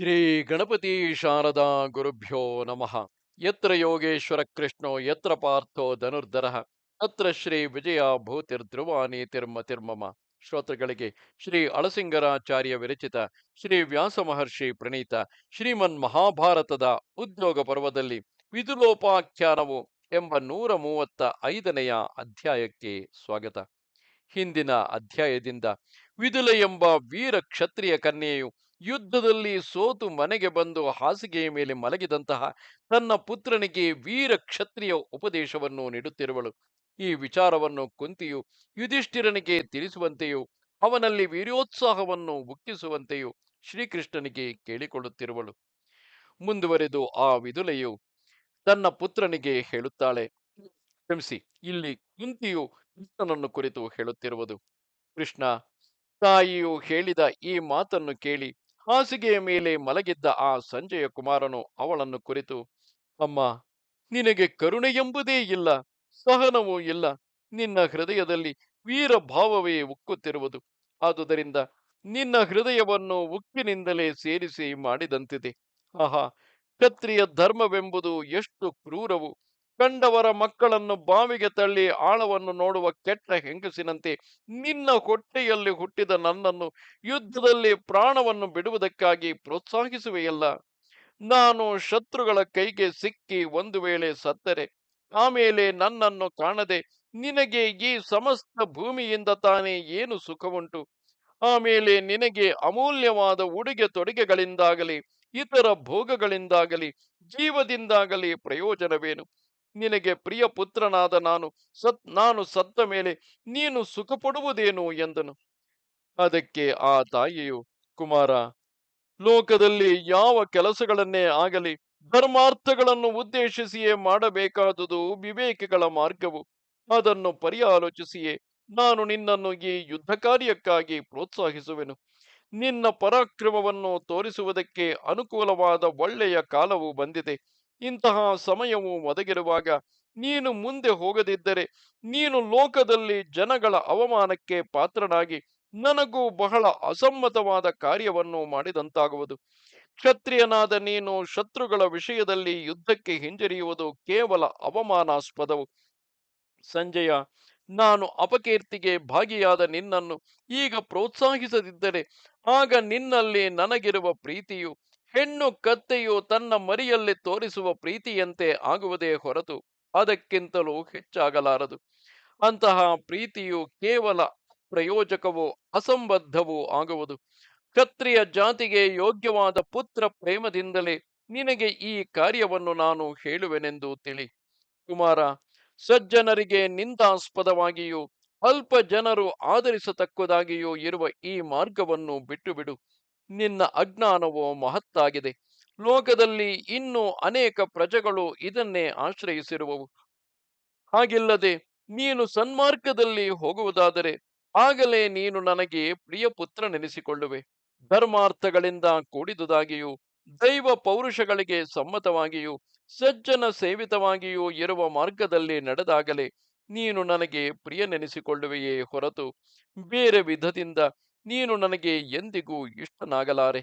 ಶ್ರೀ ಗಣಪತಿ ಶಾರದಾ ಗುರುಭ್ಯೋ ನಮಃ. ಯತ್ರ ಯೋಗೇಶ್ವರ ಕೃಷ್ಣೋ, ಯತ್ರ ಪಾರ್ಥೋ ಧನುರ್ಧರ ಅತ್ರ ಶ್ರೀ ವಿಜಯ ತಿರ್ಮ ತಿರ್ಮಮ ಶ್ರೋತೃಗಳಿಗೆ ಶ್ರೀ ಅಳಸಿಂಗರಾಚಾರ್ಯ ವಿರಚಿತ ಶ್ರೀ ವ್ಯಾಸ ಮಹರ್ಷಿ ಪ್ರಣೀತ ಶ್ರೀಮನ್ ಮಹಾಭಾರತದ ಉದ್ಯೋಗ ಪರ್ವದಲ್ಲಿ ವಿದುಲೋಪಾಖ್ಯಾನವು ಎಂಬ ನೂರ ಮೂವತ್ತ ಐದನೆಯ ಅಧ್ಯಾಯಕ್ಕೆ ಸ್ವಾಗತ. ಹಿಂದಿನ ಅಧ್ಯಾಯದಿಂದ ವಿದುಲ ಎಂಬ ವೀರ ಕ್ಷತ್ರಿಯ ಕನ್ಯೆಯು ಯುದ್ಧದಲ್ಲಿ ಸೋತು ಮನೆಗೆ ಬಂದು ಹಾಸಿಗೆಯ ಮೇಲೆ ಮಲಗಿದಂತಹ ತನ್ನ ಪುತ್ರನಿಗೆ ವೀರ ಕ್ಷತ್ರಿಯ ಉಪದೇಶವನ್ನು ನೀಡುತ್ತಿರುವಳು. ಈ ವಿಚಾರವನ್ನು ಕುಂತಿಯು ಯುಧಿಷ್ಠಿರನಿಗೆ ತಿಳಿಸುವಂತೆಯೂ, ಅವನಲ್ಲಿ ವೀರ್ಯೋತ್ಸಾಹವನ್ನು ಉಕ್ಕಿಸುವಂತೆಯೂ ಶ್ರೀಕೃಷ್ಣನಿಗೆ ಕೇಳಿಕೊಳ್ಳುತ್ತಿರುವಳು. ಮುಂದುವರೆದು ಆ ವಿದುಲೆಯು ತನ್ನ ಪುತ್ರನಿಗೆ ಹೇಳುತ್ತಾಳೆ, ಕ್ಷಮಿಸಿ, ಇಲ್ಲಿ ಕುಂತಿಯು ಕೃಷ್ಣನನ್ನು ಕುರಿತು ಹೇಳುತ್ತಿರುವುದು. ಕೃಷ್ಣ, ತಾಯಿಯು ಹೇಳಿದ ಈ ಮಾತನ್ನು ಕೇಳಿ ಹಾಸಿಗೆಯ ಮೇಲೆ ಮಲಗಿದ್ದ ಆ ಸಂಜಯ ಕುಮಾರನು ಅವಳನ್ನು ಕುರಿತು, ಅಮ್ಮ, ನಿನಗೆ ಕರುಣೆ ಎಂಬುದೇ ಇಲ್ಲ, ಸಹನವೂ ಇಲ್ಲ. ನಿನ್ನ ಹೃದಯದಲ್ಲಿ ವೀರ ಭಾವವೇ ಉಕ್ಕುತ್ತಿರುವುದು. ಆದುದರಿಂದ ನಿನ್ನ ಹೃದಯವನ್ನು ಉಕ್ಕಿನಿಂದಲೇ ಸೇರಿಸಿ ಮಾಡಿದಂತಿದೆ. ಆಹಾ, ಕ್ಷತ್ರಿಯ ಧರ್ಮವೆಂಬುದು ಎಷ್ಟು ಕ್ರೂರವು. ಕಂಡವರ ಮಕ್ಕಳನ್ನು ಬಾವಿಗೆ ತಳ್ಳಿ ಆಳವನ್ನು ನೋಡುವ ಕೆಟ್ಟ ಹೆಂಗಸಿನಂತೆ ನಿನ್ನ ಹೊಟ್ಟೆಯಲ್ಲಿ ಹುಟ್ಟಿದ ನನ್ನನ್ನು ಯುದ್ಧದಲ್ಲಿ ಪ್ರಾಣವನ್ನು ಬಿಡುವುದಕ್ಕಾಗಿ ಪ್ರೋತ್ಸಾಹಿಸುವೆಯಲ್ಲ. ನಾನು ಶತ್ರುಗಳ ಕೈಗೆ ಸಿಕ್ಕಿ ಒಂದು ವೇಳೆ ಸತ್ತರೆ ಆಮೇಲೆ ನನ್ನನ್ನು ಕಾಣದೆ ನಿನಗೆ ಈ ಸಮಸ್ತ ಭೂಮಿಯಿಂದ ತಾನೇ ಏನು ಸುಖವುಂಟು? ಆಮೇಲೆ ನಿನಗೆ ಅಮೂಲ್ಯವಾದ ಉಡುಗೆ ತೊಡುಗೆಗಳಿಂದಾಗಲಿ, ಇತರ ಭೋಗಗಳಿಂದಾಗಲಿ, ಜೀವದಿಂದಾಗಲಿ ಪ್ರಯೋಜನವೇನು? ನಿನಗೆ ಪ್ರಿಯ ಪುತ್ರನಾದ ನಾನು ಸತ್, ನಾನು ಸತ್ತ ಮೇಲೆ ನೀನು ಸುಖ ಪಡುವುದೇನು ಎಂದನು. ಅದಕ್ಕೆ ಆ ತಾಯಿಯು, ಕುಮಾರ, ಲೋಕದಲ್ಲಿ ಯಾವ ಕೆಲಸಗಳನ್ನೇ ಆಗಲಿ, ಧರ್ಮಾರ್ಥಗಳನ್ನು ಉದ್ದೇಶಿಸಿಯೇ ಮಾಡಬೇಕಾದುದು ವಿವೇಕಿಗಳ ಮಾರ್ಗವು. ಅದನ್ನು ಪರ್ಯಾಲೋಚಿಸಿಯೇ ನಾನು ನಿನ್ನನ್ನು ಈ ಯುದ್ಧ ಕಾರ್ಯಕ್ಕಾಗಿ ಪ್ರೋತ್ಸಾಹಿಸುವೆನು. ನಿನ್ನ ಪರಾಕ್ರಮವನ್ನು ತೋರಿಸುವುದಕ್ಕೆ ಅನುಕೂಲವಾದ ಒಳ್ಳೆಯ ಕಾಲವು ಬಂದಿದೆ. ಇಂತಹ ಸಮಯವು ಒದಗಿರುವಾಗ ನೀನು ಮುಂದೆ ಹೋಗದಿದ್ದರೆ ನೀನು ಲೋಕದಲ್ಲಿ ಜನಗಳ ಅವಮಾನಕ್ಕೆ ಪಾತ್ರನಾಗಿ ನನಗೂ ಬಹಳ ಅಸಮ್ಮತವಾದ ಕಾರ್ಯವನ್ನು ಮಾಡಿದಂತಾಗುವುದು. ಕ್ಷತ್ರಿಯನಾದ ನೀನು ಶತ್ರುಗಳ ವಿಷಯದಲ್ಲಿ ಯುದ್ಧಕ್ಕೆ ಹಿಂಜರಿಯುವುದು ಕೇವಲ ಅವಮಾನಾಸ್ಪದವು. ಸಂಜಯ, ನಾನು ಅಪಕೀರ್ತಿಗೆ ಭಾಗಿಯಾದ ನಿನ್ನನ್ನು ಈಗ ಪ್ರೋತ್ಸಾಹಿಸದಿದ್ದರೆ ಆಗ ನಿನ್ನಲ್ಲಿ ನನಗಿರುವ ಪ್ರೀತಿಯು ಹೆಣ್ಣು ಕತ್ತೆಯು ತನ್ನ ಮರಿಯಲ್ಲಿ ತೋರಿಸುವ ಪ್ರೀತಿಯಂತೆ ಆಗುವುದೇ ಹೊರತು ಅದಕ್ಕಿಂತಲೂ ಹೆಚ್ಚಾಗಲಾರದು. ಅಂತಹ ಪ್ರೀತಿಯು ಕೇವಲ ಪ್ರಯೋಜಕವೂ ಅಸಂಬದ್ಧವೂ ಆಗುವುದು. ಕ್ಷತ್ರಿಯ ಜಾತಿಗೆ ಯೋಗ್ಯವಾದ ಪುತ್ರ ಪ್ರೇಮದಿಂದಲೇ ನಿನಗೆ ಈ ಕಾರ್ಯವನ್ನು ನಾನು ಹೇಳುವೆನೆಂದು ತಿಳಿ. ಕುಮಾರ, ಸಜ್ಜನರಿಗೆ ನಿಂದಾಸ್ಪದವಾಗಿಯೂ ಅಲ್ಪ ಜನರು ಆಧರಿಸತಕ್ಕದಾಗಿಯೂ ಇರುವ ಈ ಮಾರ್ಗವನ್ನು ಬಿಟ್ಟು ಬಿಡು ನಿನ್ನ ಅಜ್ಞಾನವು ಮಹತ್ತಾಗಿದೆ. ಲೋಕದಲ್ಲಿ ಇನ್ನೂ ಅನೇಕ ಪ್ರಜೆಗಳು ಇದನ್ನೇ ಆಶ್ರಯಿಸಿರುವವು. ಹಾಗಿಲ್ಲದೆ ನೀನು ಸನ್ಮಾರ್ಗದಲ್ಲಿ ಹೋಗುವುದಾದರೆ ಆಗಲೇ ನೀನು ನನಗೆ ಪ್ರಿಯ ಪುತ್ರನೆನಿಸಿಕೊಳ್ಳುವೆ ಧರ್ಮಾರ್ಥಗಳಿಂದ ಕೂಡಿದುದಾಗಿಯೂ, ದೈವ ಪೌರುಷಗಳಿಗೆ ಸಮ್ಮತವಾಗಿಯೂ, ಸಜ್ಜನ ಸೇವಿತವಾಗಿಯೂ ಇರುವ ಮಾರ್ಗದಲ್ಲಿ ನಡೆದಾಗಲೇ ನೀನು ನನಗೆ ಪ್ರಿಯನೆನಿಸಿಕೊಳ್ಳುವೆಯೇ ಹೊರತು ಬೇರೆ ವಿಧದಿಂದ ನೀನು ನನಗೆ ಎಂದಿಗೂ ಇಷ್ಟನಾಗಲಾರೆ.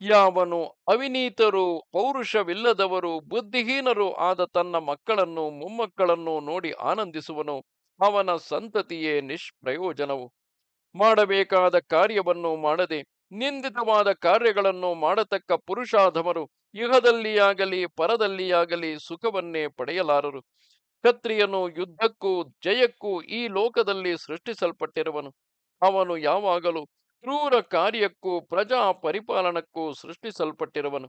ಯಾವನು ಅವಿನೀತರು, ಪೌರುಷವಿಲ್ಲದವರು, ಬುದ್ಧಿಹೀನರು ಆದ ತನ್ನ ಮಕ್ಕಳನ್ನು, ಮೊಮ್ಮಕ್ಕಳನ್ನು ನೋಡಿ ಆನಂದಿಸುವನು. ಅವನ ಸಂತತಿಯೇ ನಿಷ್ಪ್ರಯೋಜನವು. ಮಾಡಬೇಕಾದ ಕಾರ್ಯವನ್ನು ಮಾಡದೆ, ನಿಂದಿತವಾದ ಕಾರ್ಯಗಳನ್ನು ಮಾಡತಕ್ಕ ಪುರುಷಾಧಮರು ಯುಗದಲ್ಲಿಯಾಗಲಿ ಪರದಲ್ಲಿಯಾಗಲಿ ಸುಖವನ್ನೇ ಪಡೆಯಲಾರರು. ಕ್ಷತ್ರಿಯನು ಯುದ್ಧಕ್ಕೂ, ಜಯಕ್ಕೂ ಈ ಲೋಕದಲ್ಲಿ ಸೃಷ್ಟಿಸಲ್ಪಟ್ಟಿರುವನು. ಅವನು ಯಾವಾಗಲೂ ಕ್ರೂರ ಕಾರ್ಯಕ್ಕೂ, ಪ್ರಜಾ ಪರಿಪಾಲನಕ್ಕೂ ಸೃಷ್ಟಿಸಲ್ಪಟ್ಟಿರುವನು.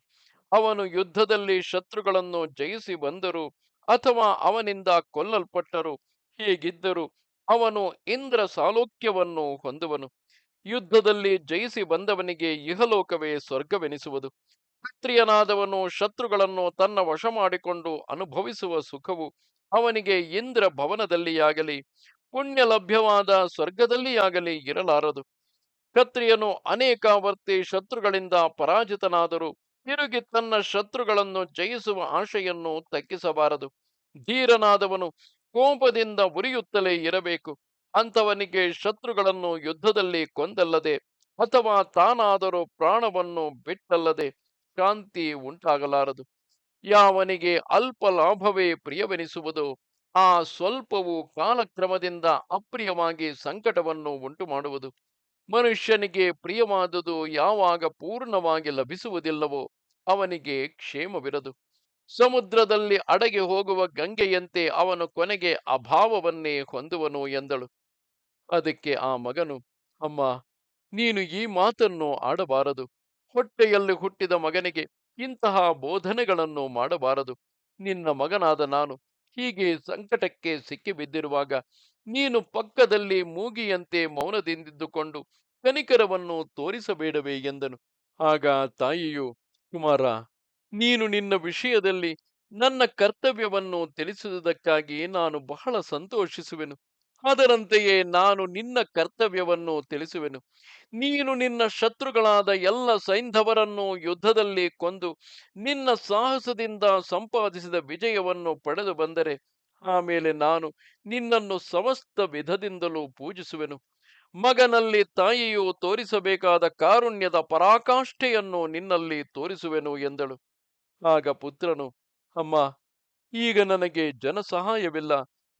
ಅವನು ಯುದ್ಧದಲ್ಲಿ ಶತ್ರುಗಳನ್ನು ಜಯಿಸಿ ಬಂದರು ಅಥವಾ ಅವನಿಂದ ಕೊಲ್ಲಲ್ಪಟ್ಟರು ಹೀಗಿದ್ದರು ಅವನು ಇಂದ್ರ ಸಾಲೋಕ್ಯವನ್ನು ಹೊಂದುವನು. ಯುದ್ಧದಲ್ಲಿ ಜಯಿಸಿ ಬಂದವನಿಗೆ ಇಹಲೋಕವೇ ಸ್ವರ್ಗವೆನಿಸುವುದು. ಕ್ಷತ್ರಿಯನಾದವನು ಶತ್ರುಗಳನ್ನು ತನ್ನ ವಶ ಮಾಡಿಕೊಂಡು ಅನುಭವಿಸುವ ಸುಖವು ಅವನಿಗೆ ಇಂದ್ರ ಭವನದಲ್ಲಿಯಾಗಲಿ ಪುಣ್ಯ ಲಭ್ಯವಾದ ಸ್ವರ್ಗದಲ್ಲಿಯಾಗಲಿ ಇರಲಾರದು. ಕ್ಷತ್ರಿಯನು ಅನೇಕಾವರ್ತಿ ಶತ್ರುಗಳಿಂದ ಪರಾಜಿತನಾದರೂ ತಿರುಗಿ ತನ್ನ ಶತ್ರುಗಳನ್ನು ಜಯಿಸುವ ಆಶೆಯನ್ನು ತಗ್ಗಿಸಬಾರದು. ಧೀರನಾದವನು ಕೋಪದಿಂದ ಉರಿಯುತ್ತಲೇ ಇರಬೇಕು. ಅಂಥವನಿಗೆ ಶತ್ರುಗಳನ್ನು ಯುದ್ಧದಲ್ಲಿ ಕೊಂದಲ್ಲದೆ ಅಥವಾ ತಾನಾದರೂ ಪ್ರಾಣವನ್ನು ಬಿಟ್ಟಲ್ಲದೆ ಶಾಂತಿ ಉಂಟಾಗಲಾರದು. ಯಾವನಿಗೆ ಅಲ್ಪ ಲಾಭವೇ ಪ್ರಿಯವೆನಿಸುವುದೋ ಆ ಸ್ವಲ್ಪವು ಕಾಲಕ್ರಮದಿಂದ ಅಪ್ರಿಯವಾಗಿ ಸಂಕಟವನ್ನು ಉಂಟು ಮಾಡುವುದು ಮನುಷ್ಯನಿಗೆ ಪ್ರಿಯವಾದುದು ಯಾವಾಗ ಪೂರ್ಣವಾಗಿ ಲಭಿಸುವುದಿಲ್ಲವೋ ಅವನಿಗೆ ಕ್ಷೇಮವಿರದು. ಸಮುದ್ರದಲ್ಲಿ ಅಡಗಿ ಹೋಗುವ ಗಂಗೆಯಂತೆ ಅವನು ಕೊನೆಗೆ ಅಭಾವವನ್ನೇ ಹೊಂದುವನು ಎಂದಳು. ಅದಕ್ಕೆ ಆ ಮಗನು, ಅಮ್ಮ, ನೀನು ಈ ಮಾತನ್ನು ಆಡಬಾರದು. ಹೊಟ್ಟೆಯಲ್ಲಿ ಹುಟ್ಟಿದ ಮಗನಿಗೆ ಇಂತಹ ಬೋಧನೆಗಳನ್ನು ಮಾಡಬಾರದು. ನಿನ್ನ ಮಗನಾದ ನಾನು ಹೀಗೆ ಸಂಕಟಕ್ಕೆ ಸಿಕ್ಕಿಬಿದ್ದಿರುವಾಗ ನೀನು ಪಕ್ಕದಲ್ಲಿ ಮೂಗಿಯಂತೆ ಮೌನದಿಂದಿದ್ದುಕೊಂಡು ಕನಿಕರವನ್ನು ತೋರಿಸಬೇಡವೇ ಎಂದನು. ಆಗ ತಾಯಿಯು, ಕುಮಾರ, ನೀನು ನಿನ್ನ ವಿಷಯದಲ್ಲಿ ನನ್ನ ಕರ್ತವ್ಯವನ್ನು ತಿಳಿಸುವುದಕ್ಕಾಗಿ ನಾನು ಬಹಳ ಸಂತೋಷಿಸುವೆನು. ಅದರಂತೆಯೇ ನಾನು ನಿನ್ನ ಕರ್ತವ್ಯವನ್ನು ತಿಳಿಸುವೆನು. ನೀನು ನಿನ್ನ ಶತ್ರುಗಳಾದ ಎಲ್ಲ ಸೈಂಧವರನ್ನು ಯುದ್ಧದಲ್ಲಿ ಕೊಂದು ನಿನ್ನ ಸಾಹಸದಿಂದ ಸಂಪಾದಿಸಿದ ವಿಜಯವನ್ನು ಪಡೆದು ಬಂದರೆ ಆಮೇಲೆ ನಾನು ನಿನ್ನನ್ನು ಸಮಸ್ತ ವಿಧದಿಂದಲೂ ಪೂಜಿಸುವೆನು. ಮಗನಲ್ಲಿ ತಾಯಿಯು ತೋರಿಸಬೇಕಾದ ಕಾರುಣ್ಯದ ಪರಾಕಾಷ್ಠೆಯನ್ನು ನಿನ್ನಲ್ಲಿ ತೋರಿಸುವೆನು ಎಂದಳು. ಆಗ ಪುತ್ರನು, ಅಮ್ಮ, ಈಗ ನನಗೆ ಜನ ಸಹಾಯವಿಲ್ಲ,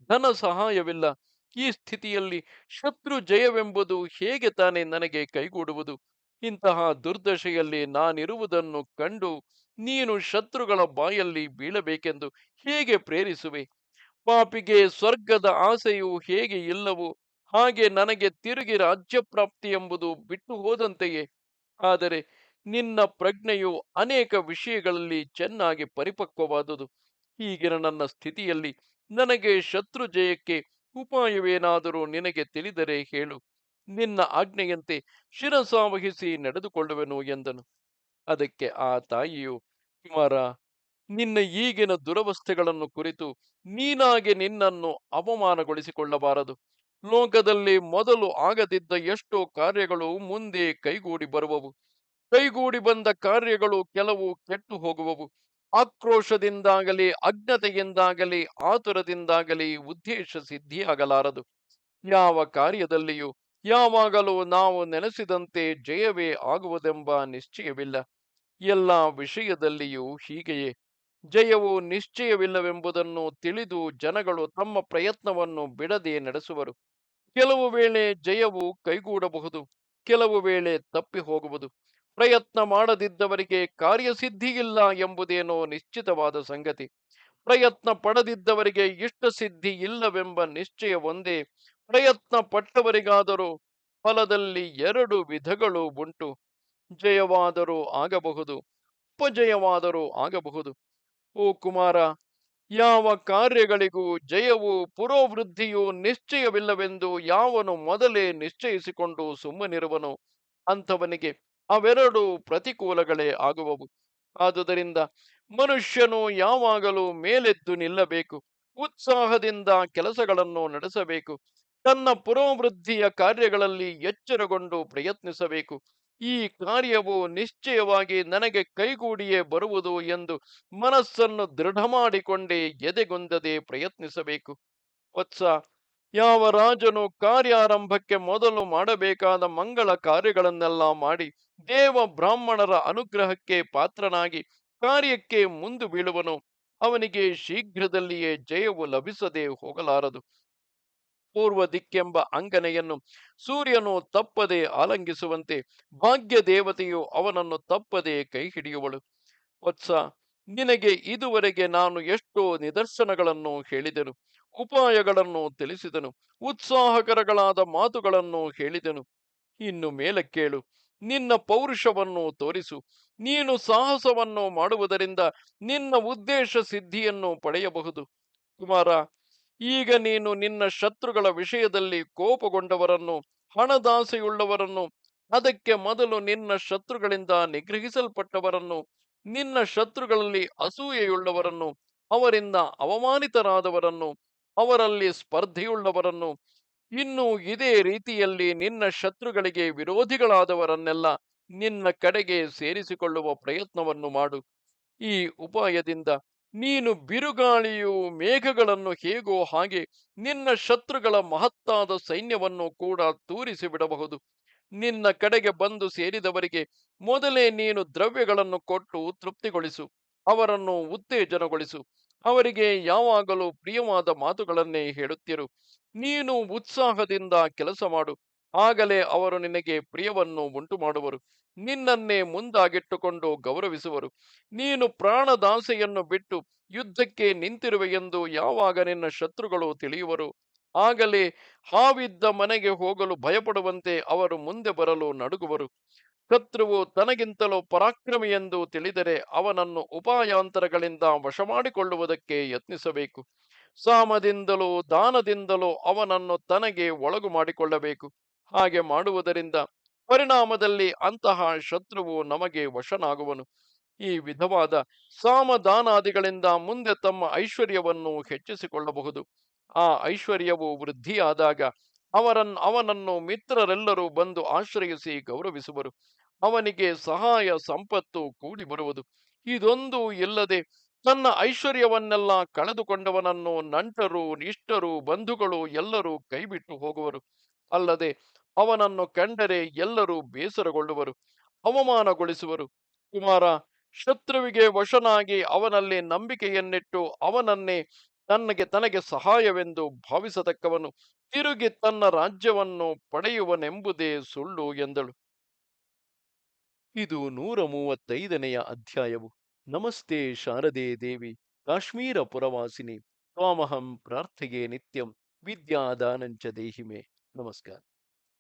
ಧನ ಸಹಾಯವಿಲ್ಲ ಈ ಸ್ಥಿತಿಯಲ್ಲಿ ಶತ್ರು ಜಯವೆಂಬುದು ಹೇಗೆ ತಾನೇ ನನಗೆ ಕೈಗೂಡುವುದು? ಇಂತಹ ದುರ್ದಶೆಯಲ್ಲಿ ನಾನಿರುವುದನ್ನು ಕಂಡು ನೀನು ಶತ್ರುಗಳ ಬಾಯಲ್ಲಿ ಬೀಳಬೇಕೆಂದು ಹೇಗೆ ಪ್ರೇರಿಸುವೆ? ಪಾಪಿಗೆ ಸ್ವರ್ಗದ ಆಸೆಯು ಹೇಗೆ ಇಲ್ಲವೋ ಹಾಗೆ ನನಗೆ ತಿರುಗಿ ರಾಜ್ಯ ಪ್ರಾಪ್ತಿ ಎಂಬುದು ಬಿಟ್ಟು ಹೋದಂತೆಯೇ. ಆದರೆ ನಿನ್ನ ಪ್ರಜ್ಞೆಯು ಅನೇಕ ವಿಷಯಗಳಲ್ಲಿ ಚೆನ್ನಾಗಿ ಪರಿಪಕ್ವವಾದುದು. ಹೀಗಿನ ನನ್ನ ಸ್ಥಿತಿಯಲ್ಲಿ ನನಗೆ ಶತ್ರು ಜಯಕ್ಕೆ ಉಪಾಯವೇನಾದರೂ ನಿನಗೆ ತಿಳಿದರೆ ಹೇಳು. ನಿನ್ನ ಆಜ್ಞೆಯಂತೆ ಶಿರಸಾವಹಿಸಿ ನಡೆದುಕೊಳ್ಳುವೆನು ಎಂದನು. ಅದಕ್ಕೆ ಆ ತಾಯಿಯು, ಕುಮಾರ, ನಿನ್ನ ಈಗಿನ ದುರವಸ್ಥೆಗಳನ್ನು ಕುರಿತು ನೀನಾಗೆ ನಿನ್ನನ್ನು ಅವಮಾನಗೊಳಿಸಿಕೊಳ್ಳಬಾರದು. ಲೋಕದಲ್ಲಿ ಮೊದಲು ಆಗದಿದ್ದ ಎಷ್ಟೋ ಕಾರ್ಯಗಳು ಮುಂದೆ ಕೈಗೂಡಿ ಬರುವವು. ಕೈಗೂಡಿ ಬಂದ ಕಾರ್ಯಗಳು ಕೆಲವು ಕೆಟ್ಟು ಹೋಗುವವು. ಆಕ್ರೋಶದಿಂದಾಗಲಿ, ಅಜ್ಞತೆಯಿಂದಾಗಲಿ, ಆತುರದಿಂದಾಗಲಿ ಉದ್ದೇಶ ಸಿದ್ಧಿಯಾಗಲಾರದು. ಯಾವ ಕಾರ್ಯದಲ್ಲಿಯೂ ಯಾವಾಗಲೂ ನಾವು ನೆನೆಸಿದಂತೆ ಜಯವೇ ಆಗುವುದೆಂಬ ನಿಶ್ಚಯವಿಲ್ಲ. ಎಲ್ಲ ವಿಷಯದಲ್ಲಿಯೂ ಹೀಗೆಯೇ. ಜಯವು ನಿಶ್ಚಯವಿಲ್ಲವೆಂಬುದನ್ನು ತಿಳಿದು ಜನಗಳು ತಮ್ಮ ಪ್ರಯತ್ನವನ್ನು ಬಿಡದೆ ನಡೆಸುವರು. ಕೆಲವು ವೇಳೆ ಜಯವು ಕೈಗೂಡಬಹುದು, ಕೆಲವು ವೇಳೆ ತಪ್ಪಿ ಹೋಗುವುದು ಪ್ರಯತ್ನ ಮಾಡದಿದ್ದವರಿಗೆ ಕಾರ್ಯಸಿದ್ಧಿಯಿಲ್ಲ ಎಂಬುದೇನೋ ನಿಶ್ಚಿತವಾದ ಸಂಗತಿ. ಪ್ರಯತ್ನ ಪಡೆದಿದ್ದವರಿಗೆ ಇಷ್ಟ ಸಿದ್ಧಿ ಇಲ್ಲವೆಂಬ ನಿಶ್ಚಯ ಒಂದೇ. ಪ್ರಯತ್ನ ಪಟ್ಟವರಿಗಾದರೂ ಫಲದಲ್ಲಿ ಎರಡು ವಿಧಗಳು ಉಂಟು. ಜಯವಾದರೂ ಆಗಬಹುದು, ಉಪಜಯವಾದರೂ ಆಗಬಹುದು. ಓ ಕುಮಾರ, ಯಾವ ಕಾರ್ಯಗಳಿಗೂ ಜಯವು ಪುರೋವೃದ್ಧಿಯು ನಿಶ್ಚಯವಿಲ್ಲವೆಂದು ಯಾವನು ಮೊದಲೇ ನಿಶ್ಚಯಿಸಿಕೊಂಡು ಸುಮ್ಮನಿರುವನು. ಅಂಥವನಿಗೆ ಅವೆರಡು ಪ್ರತಿಕೂಲಗಳೇ ಆಗುವವು. ಆದುದರಿಂದ ಮನುಷ್ಯನು ಯಾವಾಗಲೂ ಮೇಲೆದ್ದು ನಿಲ್ಲಬೇಕು. ಉತ್ಸಾಹದಿಂದ ಕೆಲಸಗಳನ್ನು ನಡೆಸಬೇಕು. ತನ್ನ ಪುರೋವೃದ್ಧಿಯ ಕಾರ್ಯಗಳಲ್ಲಿ ಎಚ್ಚರಗೊಂಡು ಪ್ರಯತ್ನಿಸಬೇಕು. ಈ ಕಾರ್ಯವು ನಿಶ್ಚಯವಾಗಿ ನನಗೆ ಕೈಗೂಡಿಯೇ ಬರುವುದು ಎಂದು ಮನಸ್ಸನ್ನು ದೃಢ ಮಾಡಿಕೊಂಡೇ ಎದೆಗೊಂದದೆ ಪ್ರಯತ್ನಿಸಬೇಕು. ವತ್ಸ ಯಾವ ರಾಜನು ಕಾರ್ಯಾರಂಭಕ್ಕೆ ಮೊದಲು ಮಾಡಬೇಕಾದ ಮಂಗಳ ಕಾರ್ಯಗಳನ್ನೆಲ್ಲ ಮಾಡಿ ದೇವ ಬ್ರಾಹ್ಮಣರ ಅನುಗ್ರಹಕ್ಕೆ ಪಾತ್ರನಾಗಿ ಕಾರ್ಯಕ್ಕೆ ಮುಂದು ಬೀಳುವನು. ಅವನಿಗೆ ಶೀಘ್ರದಲ್ಲಿಯೇ ಜಯವು ಲಭಿಸದೆ ಹೋಗಲಾರದು. ಪೂರ್ವ ದಿಕ್ಕೆಂಬ ಅಂಗನೆಯನ್ನು ಸೂರ್ಯನು ತಪ್ಪದೆ ಆಲಂಗಿಸುವಂತೆ ಭಾಗ್ಯ ದೇವತೆಯು ಅವನನ್ನು ತಪ್ಪದೆ ಕೈ ಹಿಡಿಯುವಳು ವತ್ಸ ನಿನಗೆ ಇದುವರೆಗೆ ನಾನು ಎಷ್ಟೋ ನಿದರ್ಶನಗಳನ್ನು ಹೇಳಿದೆನು, ಉಪಾಯಗಳನ್ನು ತಿಳಿಸಿದನು, ಉತ್ಸಾಹಕರಗಳಾದ ಮಾತುಗಳನ್ನು ಹೇಳಿದೆನು. ಇನ್ನು ಮೇಲೆ ಕೇಳು, ನಿನ್ನ ಪೌರುಷವನ್ನು ತೋರಿಸು, ನೀನು ಸಾಹಸವನ್ನು ಮಾಡುವುದರಿಂದ ನಿನ್ನ ಉದ್ದೇಶ ಸಿದ್ಧಿಯನ್ನು ಪಡೆಯಬಹುದು. ಕುಮಾರ, ಈಗ ನೀನು ನಿನ್ನ ಶತ್ರುಗಳ ವಿಷಯದಲ್ಲಿ ಕೋಪಗೊಂಡವರನ್ನು, ಹಣದಾಸೆಯುಳ್ಳವರನ್ನು, ಅದಕ್ಕೆ ಮೊದಲು ನಿನ್ನ ಶತ್ರುಗಳಿಂದ ನಿಗ್ರಹಿಸಲ್ಪಟ್ಟವರನ್ನು ನಿನ್ನ ಶತ್ರುಗಳಲ್ಲಿ ಅಸೂಯೆಯುಳ್ಳವರನ್ನು, ಅವರಿಂದ ಅವಮಾನಿತರಾದವರನ್ನು, ಅವರಲ್ಲಿ ಸ್ಪರ್ಧೆಯುಳ್ಳವರನ್ನು, ಇನ್ನು ಇದೇ ರೀತಿಯಲ್ಲಿ ನಿನ್ನ ಶತ್ರುಗಳಿಗೆ ವಿರೋಧಿಗಳಾದವರನ್ನೆಲ್ಲ ನಿನ್ನ ಕಡೆಗೆ ಸೇರಿಸಿಕೊಳ್ಳುವ ಪ್ರಯತ್ನವನ್ನು ಮಾಡು. ಈ ಉಪಾಯದಿಂದ ನೀನು ಬಿರುಗಾಳಿಯು ಮೇಘಗಳನ್ನು ಹೇಗೋ ಹಾಗೆ ನಿನ್ನ ಶತ್ರುಗಳ ಮಹತ್ತಾದ ಸೈನ್ಯವನ್ನು ಕೂಡ ತೂರಿಸಿ ಬಿಡಬಹುದು ನಿನ್ನ ಕಡೆಗೆ ಬಂದು ಸೇರಿದವರಿಗೆ ಮೊದಲೇ ನೀನು ದ್ರವ್ಯಗಳನ್ನು ಕೊಟ್ಟು ತೃಪ್ತಿಗೊಳಿಸು, ಅವರನ್ನು ಉತ್ತೇಜನಗೊಳಿಸು. ಅವರಿಗೆ ಯಾವಾಗಲೂ ಪ್ರಿಯವಾದ ಮಾತುಗಳನ್ನೇ ಹೇಳುತ್ತಿರು. ನೀನು ಉತ್ಸಾಹದಿಂದ ಕೆಲಸ ಮಾಡು. ಆಗಲೇ ಅವರು ನಿನಗೆ ಪ್ರಿಯವನ್ನು ಉಂಟು ಮಾಡುವರು ನಿನ್ನನ್ನೇ ಮುಂದಾಗಿಟ್ಟುಕೊಂಡು ಗೌರವಿಸುವರು. ನೀನು ಪ್ರಾಣದಾಸೆಯನ್ನು ಬಿಟ್ಟು ಯುದ್ಧಕ್ಕೆ ನಿಂತಿರುವೆಯೆಂದು ಯಾವಾಗ ನಿನ್ನ ಶತ್ರುಗಳು ತಿಳಿಯುವರು? ಆಗಲೇ ಹಾವಿದ್ದ ಮನೆಗೆ ಹೋಗಲು ಭಯಪಡುವಂತೆ ಅವರು ಮುಂದೆ ಬರಲು ನಡುಗುವರು. ಶತ್ರುವು ತನಗಿಂತಲೂ ಪರಾಕ್ರಮಿ ಎಂದು ತಿಳಿದರೆ ಅವನನ್ನು ಉಪಾಯಾಂತರಗಳಿಂದ ವಶಮಾಡಿಕೊಳ್ಳುವುದಕ್ಕೆ ಯತ್ನಿಸಬೇಕು. ಸಾಮದಿಂದಲೂ ದಾನದಿಂದಲೂ ಅವನನ್ನು ತನಗೆ ಒಳಗು ಮಾಡಿಕೊಳ್ಳಬೇಕು. ಹಾಗೆ ಮಾಡುವುದರಿಂದ ಪರಿಣಾಮದಲ್ಲಿ ಅಂತಹ ಶತ್ರುವು ನಮಗೆ ವಶನಾಗುವನು. ಈ ವಿಧವಾದ ಸಾಮದಾನಾದಿಗಳಿಂದ ಮುಂದೆ ತಮ್ಮ ಐಶ್ವರ್ಯವನ್ನು ಹೆಚ್ಚಿಸಿಕೊಳ್ಳಬಹುದು. ಆ ಐಶ್ವರ್ಯವು ವೃದ್ಧಿಯಾದಾಗ ಅವರನ್, ಅವನನ್ನು ಮಿತ್ರರೆಲ್ಲರೂ ಬಂದು ಆಶ್ರಯಿಸಿ ಗೌರವಿಸುವರು. ಅವನಿಗೆ ಸಹಾಯ, ಸಂಪತ್ತು ಕೂಡಿ ಬರುವುದು. ಇದೊಂದು ಇಲ್ಲದೆ ತನ್ನ ಐಶ್ವರ್ಯವನ್ನೆಲ್ಲ ಕಳೆದುಕೊಂಡವನನ್ನು ನಂಟರು, ನಿಷ್ಠರು, ಬಂಧುಗಳು ಎಲ್ಲರೂ ಕೈಬಿಟ್ಟು ಹೋಗುವರು. ಅಲ್ಲದೆ ಅವನನ್ನು ಕಂಡರೆ ಎಲ್ಲರೂ ಬೇಸರಗೊಳ್ಳುವರು, ಅವಮಾನಗೊಳಿಸುವರು. ಕುಮಾರ, ಶತ್ರುವಿಗೆ ವಶನಾಗಿ ಅವನಲ್ಲಿ ನಂಬಿಕೆಯನ್ನಿಟ್ಟು ಅವನನ್ನೇ ತನ್ನಗೆ ತನಗೆ ಸಹಾಯವೆಂದು ಭಾವಿಸತಕ್ಕವನು ತಿರುಗಿ ತನ್ನ ರಾಜ್ಯವನ್ನು ಪಡೆಯುವನೆಂಬುದೇ ಸುಳ್ಳು ಎಂದಳು. ಇದು ನೂರ ಮೂವತ್ತೈದನೆಯ ಅಧ್ಯಾಯವು. ನಮಸ್ತೆ ಶಾರದೆ ದೇವಿ, ಕಾಶ್ಮೀರ ಪುರವಾಸಿನಿ ತ್ವಾಮಹಂ ಪ್ರಾರ್ಥೆಗೆ ನಿತ್ಯಂ, ವಿದ್ಯಾದಾನಂಚ ದೇಹಿಮೆ. ನಮಸ್ಕಾರ.